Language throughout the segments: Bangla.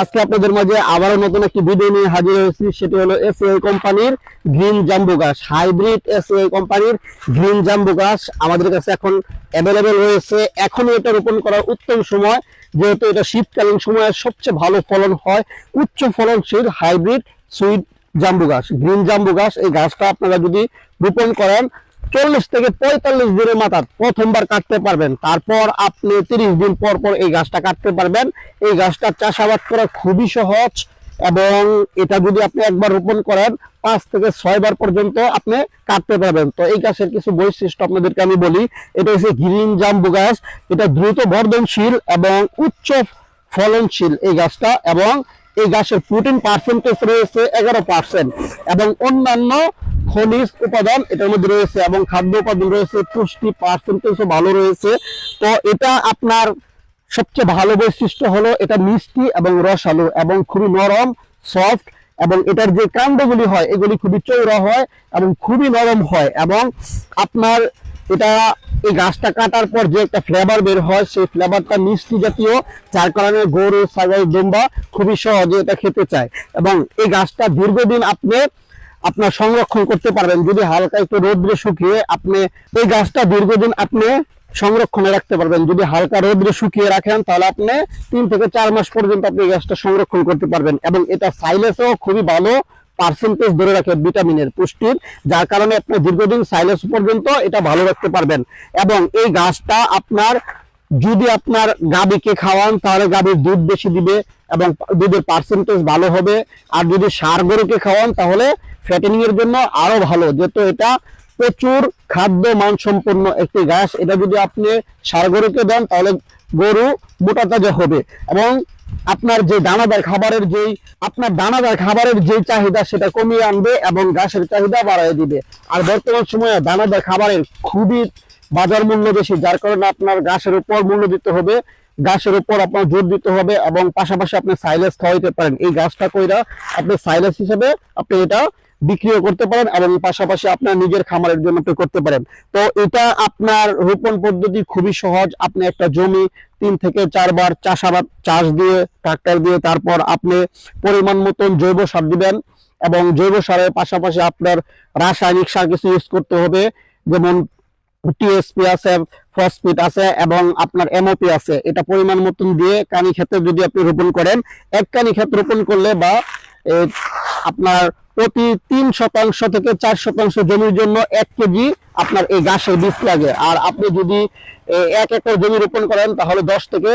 আজকে আপনাদের মাঝে আবারও নতুন একটি ভিডিও নিয়ে হাজির হয়েছি। সেটি হলো এসএআই কোম্পানির গ্রিন জাম্বু গাছ, হাইব্রিড এসএআই কোম্পানির গ্রিন জাম্বু গাছ। আমাদের কাছে এখন অ্যাভেলেবেল রয়েছে। এখনই এটা রোপণ করার উত্তম সময়। যেহেতু এটা শীতকালীন সময়ে সবচেয়ে ভালো ফলন হয়, উচ্চ ফলনশীল হাইব্রিড সুইট জাম্বু গাছ, গ্রিন জাম্বু গাছ। এই গাছটা আপনারা যদি রোপণ করেন চল্লিশ থেকে পঁয়তাল্লিশ দিনের মাথা প্রথমবার কাটতে পারবেন। তারপর আপনি তিরিশ দিন পর পর এই গাছটা কাটতে পারবেন। এই গাছটা চাষাবাদ করা খুবই সহজ এবং এটা যদি আপনি একবার রোপণ করেন, পাঁচ থেকে ছয় বার পর্যন্ত আপনি কাটতে পারবেন। তো এই গাছের কিছু বৈশিষ্ট্য আপনাদেরকে আমি বলি। এটা হচ্ছে গ্রিন জাম্বু গাছ, এটা দ্রুত বর্ধনশীল এবং উচ্চ ফলনশীল এই গাছটা এবং এই গাছের প্রোটিন পার্সেন্টেজ রয়েছে এগারো পার্সেন্ট এবং অন্যান্য খনিজ উপাদান এটার মধ্যে রয়েছে এবং খাদ্য উপাদান রয়েছে, পুষ্টি পার্সেন্টেজও ভালো রয়েছে। তো এটা আপনার সবচেয়ে ভালো বৈশিষ্ট্য হলো এটা মিষ্টি এবং রসালো এবং খুবই নরম সফট এবং এটার যে কাণ্ডগুলি হয়, এগুলি খুবই চৌড়া হয় এবং খুবই নরম হয় এবং আপনার এটা এই গাছটা কাটার পর যে একটা ফ্লেভার বের হয়, সেই ফ্লেভারটা মিষ্টি জাতীয়, যার কারণে গরু, ছাগল, দুম্বা খুবই সহজে এটা খেতে চায়। এবং এই গাছটা দীর্ঘদিন আপনি আপনার সংরক্ষণ করতে পারবেন। যদি হালকা একটু রোদ্রে শুকিয়ে আপনি এই গাছটা দীর্ঘদিন আপনি সংরক্ষণে রাখতে পারবেন। যদি হালকা রোদ্রে শুকিয়ে রাখেন, তাহলে আপনি তিন থেকে চার মাস পর্যন্ত আপনি গাছটা সংরক্ষণ করতে পারবেন। এবং এটা সাইলেসও খুবই ভালো পার্সেন্টেজ ধরে রাখে ভিটামিনের পুষ্টির, যার কারণে আপনি দীর্ঘদিন সাইলেস পর্যন্ত এটা ভালো রাখতে পারবেন। এবং এই গাছটা আপনার, যদি আপনার গাবিকে খাওয়ান, তাহলে গাবির দুধ বেশি দিবে এবং দুধের পার্সেন্টেজ ভালো হবে। আর যদি সার গরুকে খাওয়ান, তাহলে ফ্যাটেনিং এর জন্য আরও ভালো, যেহেতু এটা প্রচুর খাদ্য মানসম্পন্ন একটি গাছ। এটা যদি আপনি সার গরুকে দেন, তাহলে গরু মোটা তাজা হবে। এবং আপনার যে দানাদার খাবারের যেই, আপনার দানাদার খাবারের যে চাহিদা, সেটা কমিয়ে আনবে এবং গাছের চাহিদা বাড়ায় দিবে। আর বর্তমান সময়ে দানাদার খাবারের খুবই বাজার মূল্য বেশি, যার কারণে আপনার গাছের উপর মূল্য দিতে হবে, গাছের উপর আপনার জোর দিতে হবে, এবং পাশাপাশি আপনি সাইলেস খাওয়াইতে পারেন। এই গাছটা কইরা আপনি সাইলেস হিসেবে আপনি এটা বিক্রিও করতে পারেন এবং পাশাপাশি আপনার নিজের খামারের জন্য করতে পারেন। তো এটা আপনার রোপণ পদ্ধতি খুবই সহজ। আপনি একটা জমি তিন থেকে চারবার চাষাবাদ, চাষ দিয়ে ট্রাক্টর দিয়ে তারপর আপনি পরিমাণ মতন জৈব সার দিবেন এবং জৈব সারের পাশাপাশি আপনার রাসায়নিক সার কিছু ইউজ করতে হবে। যেমন টিএসপি আছে ফসফেট আছে এবং আপনার এমওপি আছে। এটা পরিমাণ মতন দিয়ে কানি ক্ষেত্রে যদি আপনি রোপণ করেন, এক কানি ক্ষেত্রে রোপণ করলে বা আপনার প্রতি তিন শতাংশ থেকে চার শতাংশ জমির জন্য এক কেজি আপনার এই গাছের বীজ লাগে। আর আপনি যদি এক একর জমি রোপণ করেন, তাহলে দশ থেকে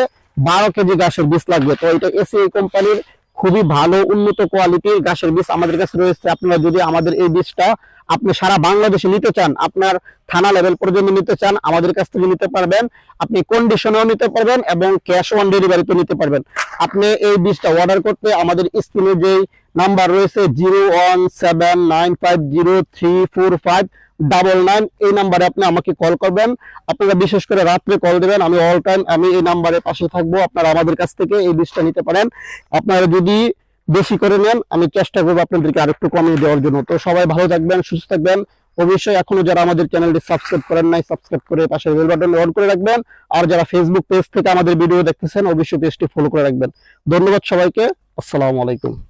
বারো কেজি গাছের বীজ লাগবে। তো এটা এসিআই কোম্পানির খুবই ভালো, উন্নত কোয়ালিটির গাছের বীজ আমাদের কাছে রয়েছে। আপনারা যদি আমাদের এই বীজটা আপনি সারা বাংলাদেশে নিতে চান, আপনার থানা লেভেল পর্যন্ত নিতে চান, আমাদের কাছ থেকে নিতে পারবেন। আপনি কন্ডিশনেও নিতে পারবেন এবং ক্যাশ অন ডেলিভারিতে নিতে পারবেন। আপনি এই বীজটা অর্ডার করতে আমাদের স্ক্রিনে যেই নাম্বার রয়েছে zero one seven nine five zero three four five double nine. এই নাম্বারে আপনি আমাকে কল করবেন। আপনারা বিশেষ করে রাত্রে কল দেবেন। আমি অল টাইম আমি এই নাম্বারে পাশে থাকব। আপনারা আমাদের কাছ থেকে এই বীজটা নিতে পারেন। আপনারা যদি বেশি করে নেন, আমি চেষ্টা করব আপনাদেরকে আরেকটু কমিয়ে দেওয়ার জন্য। তো সবাই ভালো থাকবেন, সুস্থ থাকবেন। অবশ্যই এখনও যারা আমাদের চ্যানেলটি সাবস্ক্রাইব করেন নাই, সাবস্ক্রাইব করে পাশে বেল বাটন অন করে রাখবেন। আর যারা ফেসবুক পেজ থেকে আমাদের ভিডিও দেখতেছেন, অবশ্যই পেজটি ফলো করে রাখবেন। ধন্যবাদ সবাইকে। আসসালামু আলাইকুম।